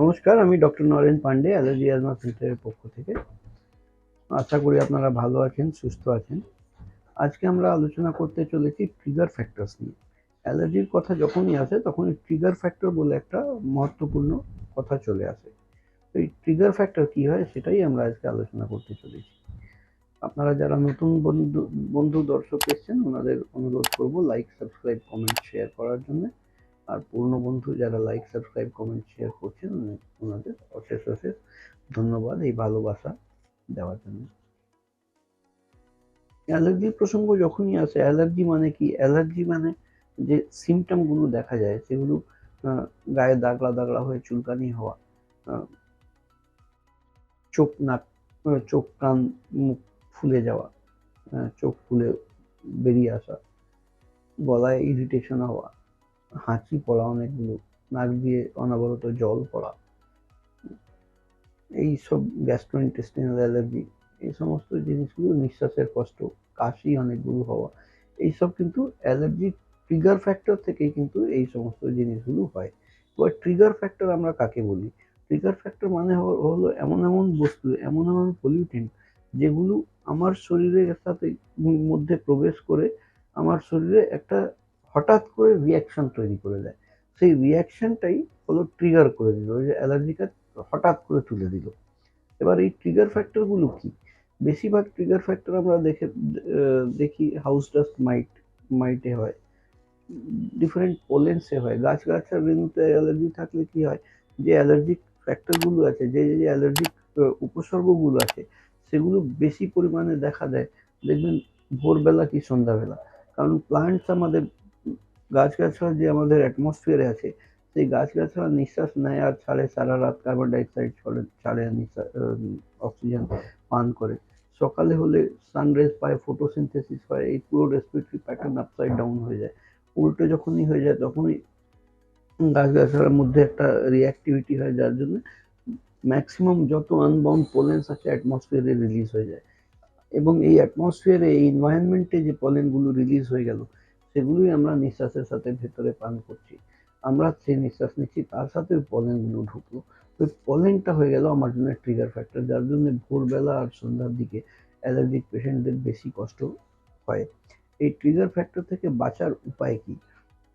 নমস্কার, আমি doctor Naren Pandey, allergy asthma সেন্টারের পক্ষ থেকে। আশা করি আপনারা ভালো আছেন, সুস্থ আছেন। আজকে আমরা আলোচনা করতে চলেছি ট্রিগার ফ্যাক্টরস নিয়ে। অ্যালার্জির কথা যখনই আসে, তখনই ট্রিগার ফ্যাক্টর বলে একটা মহত্বপূর্ণ কথা চলে আসে। তো এই ট্রিগার ফ্যাক্টর কী হয়, সেটাই আমরা আজকে আলোচনা করতে চলেছি। আপনারা যারা নতুন বন্ধু বন্ধু দর্শক এসছেন, ওনাদের অনুরোধ করব লাইক সাবস্ক্রাইব কমেন্ট শেয়ার করার জন্য। আর পুরনো বন্ধু যারা লাইক সাবস্ক্রাইব কমেন্ট শেয়ার করছেন ধন্যবাদ এই ভালোবাসা দেওয়ার জন্য। অ্যালার্জি প্রসঙ্গ যখনই আসে, অ্যালার্জি মানে কি? অ্যালার্জি মানে যে সিমটমগুলো দেখা যায়, সেগুলো গায়ে দাগলা দাগলা হয়ে চুলকানি হওয়া চোখ নাক চোখ কান মুখ ফুলে যাওয়া চোখ ফুলে বেরিয়ে আসা, গলায় ইরিটেশন হওয়া, হাঁচি পড়া অনেকগুলো, নাক দিয়ে অনবরত জল পড়া এই সব গ্যাস্ট্রোইন্টেস্টিনাল অ্যালার্জি এই সমস্ত জিনিসগুলো নিঃশ্বাসের কষ্ট, কাশি অনেকগুলো হওয়া, এইসব কিন্তু অ্যালার্জি ট্রিগার ফ্যাক্টর থেকেই কিন্তু এই সমস্ত জিনিসগুলো হয়। এবার ট্রিগার ফ্যাক্টর আমরা কাকে বলি? ট্রিগার ফ্যাক্টর মানে হলো এমন এমন বস্তু, এমন এমন পলিউটেন্ট যেগুলো আমার শরীরের সাথে মধ্যে প্রবেশ করে আমার শরীরে একটা হঠাৎ করে রিয়াকশন তৈরি করে দেয়। সেই রিয়াকশনটাই হলো ট্রিগার করে দিল। ওই যে অ্যালার্জিটা হঠাৎ করে তুলে দিল। এবার এই ট্রিগার ফ্যাক্টরগুলো কি? বেশিরভাগ ট্রিগার ফ্যাক্টর আমরা দেখে দেখি হাউস ডাস্ট মাইট মাইটে হয়। ডিফারেন্ট পোলেন্সে হয়। গাছগাছার রেণুতে অ্যালার্জি থাকলে কি হয়? যে অ্যালার্জিক ফ্যাক্টরগুলো আছে, যে যে অ্যালার্জিক উপসর্গগুলো আছে, সেগুলো বেশি পরিমাণে দেখা দেয়। দেখবেন ভোরবেলা কি সন্ধ্যাবেলা। কারণ প্লান্টস আমাদের গাছগাছালা যে আমাদের অ্যাটমসফিয়ারে আছে সেই গাছগাছালা নিঃশ্বাস নেয় আর ছাড়ে সারা রাত কার্বন ডাইঅক্সাইড ছড়ে, ছাড়ে, নিঃশ্বাস অক্সিজেন পান করে। সকালে হলে সানরাইজ পায় ফটোসিনথেসিস হয়, এই পুরো রেসপিরেটরি প্যাটার্ন আপসাইড ডাউন হয়ে যায়। উল্টো যখনই হয়ে যায়, তখনই গাছগাছালার মধ্যে একটা রিঅ্যাক্টিভিটি হয়, যার জন্য ম্যাক্সিমাম যত আনবাউন্ড পোলেন্স আছে অ্যাটমসফিয়ারে রিলিজ হয়ে যায়। এবং এই অ্যাটমসফিয়ারে এই এনভায়রনমেন্টে যে পলেনগুলো রিলিজ হয়ে গেল, সেগুলোই আমরা নিঃশ্বাসের সাথে ভেতরে পান করছি। আমরা সেই নিঃশ্বাস নিচ্ছি, তার সাথে ওই পলেনগুলো ঢুকলো। ওই পলেনটা হয়ে গেল আমার জন্য ট্রিগার ফ্যাক্টর যার জন্য ভোরবেলা আর সন্ধ্যার দিকে অ্যালার্জিক পেশেন্টদের বেশি কষ্ট হয়। এই ট্রিগার ফ্যাক্টর থেকে বাঁচার উপায় কি?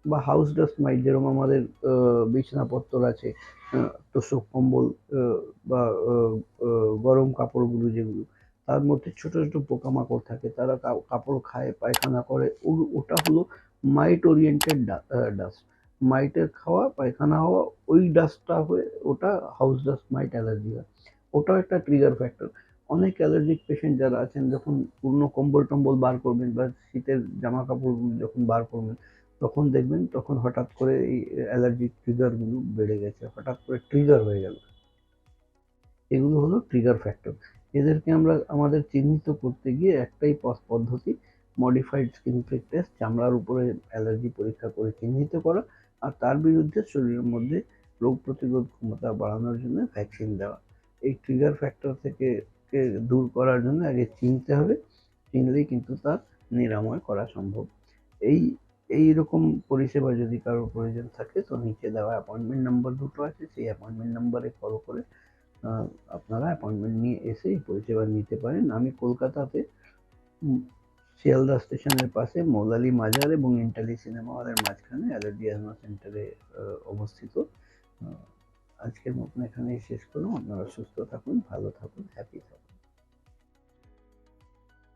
বা হাউস ডাস্ট মাইট যেরকম আমাদের বিছানাপত্তর আছে তোষক কম্বল বা গরম কাপড়গুলো যেগুলো, তার মধ্যে ছোট ছোট পোকামাকড় থাকে, তারা কাপড় খায়, পায়খানা করে ওটা হলো মাইট ওরিয়েন্টেড ডাস্ট মাইটের খাওয়া, পায়খানা হওয়া, ওই ডাস্টটা হয়ে ওটা হাউস ডাস্ট মাইট অ্যালার্জি হয়। ওটাও একটা ট্রিগার ফ্যাক্টর অনেক অ্যালার্জিক পেশেন্ট যারা আছেন, যখন পুরনো কম্বল টম্বল বার করবেন বা শীতের জামা কাপড়গুলো যখন বার করবেন, তখন দেখবেন, তখন হঠাৎ করে এই অ্যালার্জিক ট্রিগারগুলো বেড়ে গেছে। হঠাৎ করে ট্রিগার হয়ে গেল। এগুলো হলো ট্রিগার ফ্যাক্টর এদেরকে আমরা, আমাদের চিহ্নিত করতে গিয়ে একটাই পদ্ধতি মডিফাইড স্কিন টেস্ট চামড়ার উপরে অ্যালার্জি পরীক্ষা করে চিহ্নিত করা আর তার বিরুদ্ধে শরীরের মধ্যে রোগ প্রতিরোধ ক্ষমতা বাড়ানোর জন্য ভ্যাকসিন দেওয়া। এই ট্রিগার ফ্যাক্টর থেকে দূর করার জন্য আগে চিনতে হবে, চিনলেই কিন্তু তার নিরাময় করা সম্ভব। এই এই রকম পরিষেবা যদি কারোর প্রয়োজন থাকে তো নিচে দেওয়া অ্যাপয়েন্টমেন্ট নাম্বার দুটো আছে, সেই অ্যাপয়েন্টমেন্ট নাম্বারে কল করে আপনারা অ্যাপয়েন্টমেন্ট নিয়ে এসে এই পরিষেবা নিতে পারেন। আমি কলকাতাতে শিয়ালদা স্টেশনের পাশে মৌলালি মাজার এবং ইন্টালি সিনেমা হলের মাঝখানে অ্যালার্জি সেন্টারে অবস্থিত। আজকের মতন এখানেই শেষ করলাম। আপনারা সুস্থ থাকুন, ভালো থাকুন হ্যাপি থাকুন।